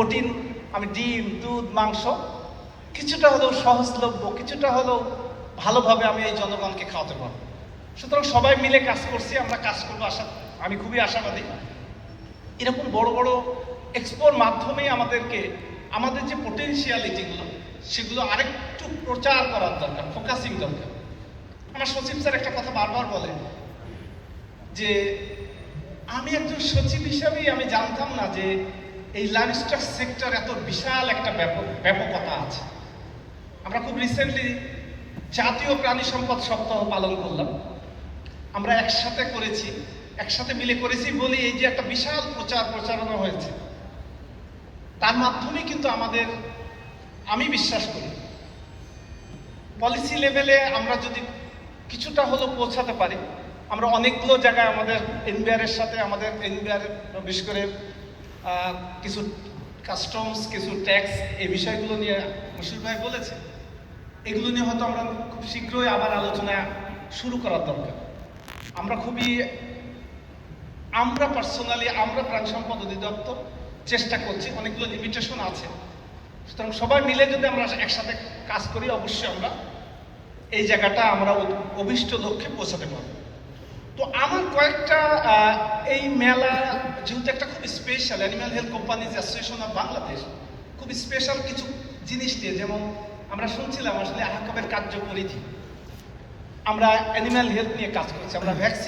Protein, আমি ডিম, দুধ, মাংস, কিছুটা হলেও সহজলভ্য, কিছুটা হলেও ভালোভাবে আমি এই জনগণকে খাওয়াতে পারব। সুতরাং সবাই মিলে কাজ করছি, আমরা কাজ করব আশা, আমি খুবই আশাবাদী। এরকম বড় বড় এক্সপোর মাধ্যমে আমাদেরকে, আমাদের যে পোটেনশিয়ালিটিগুলো সেগুলো আরেকটু প্রচার করার দরকার ফোকাসিং দরকার। আমার সচিব স্যার একটা কথা বারবার বলে যে, আমি একজন সচিব হিসাবেই আমি জানতাম না যে এই লাইফস্টাইল সেক্টর এত বিশাল একটা ব্যাপক, ব্যাপকতা আছে। আমরা খুব রিসেন্টলি জাতীয় প্রাণী সম্পদ সপ্তাহ পালন করলাম। আমরা একসাথে করেছি, একসাথে মিলে করেছি বলে এই যে একটা বিশাল প্রচার প্রচারণা হয়েছে, তার মাধ্যমে কিন্তু আমাদের, আমি বিশ্বাস করি পলিসি লেভেলে আমরা যদি কিছুটা হলেও পৌঁছাতে পারি, আমরা অনেকগুলো জায়গায় আমাদের এনবিআরের সাথে, আমাদের এনবিআর বিশেষ করে কিছু কাস্টমস কিছু ট্যাক্স এই বিষয়গুলো নিয়ে মুশির ভাই বলেছে। এগুলো নিয়ে হয়তো আমরা খুব শীঘ্রই আবার আলোচনা শুরু করার দরকার। আমরা খুবই, আমরা পার্সোনালি আমরা প্রাণ সম্পদ অধিদপ্তর চেষ্টা করছি, অনেকগুলো লিমিটেশন আছে। সুতরাং সবাই মিলে যদি আমরা একসাথে কাজ করি, অবশ্যই আমরা এই জায়গাটা আমরা অভিষ্ট লক্ষ্যে পৌঁছাতে পারব। তো আমার কয়েকটা এই মেলা যেহেতু একটা খুব special animal health companies association of Bangladesh খুব স্পেশাল কিছু জিনিস দিয়ে, যেমন আমরা শুনছিলাম আসলে আহাকবের কার্যপরিধি। আমরা অ্যানিম্যাল হেলথ নিয়ে কাজ করছি, আমরা ভ্যাকসিন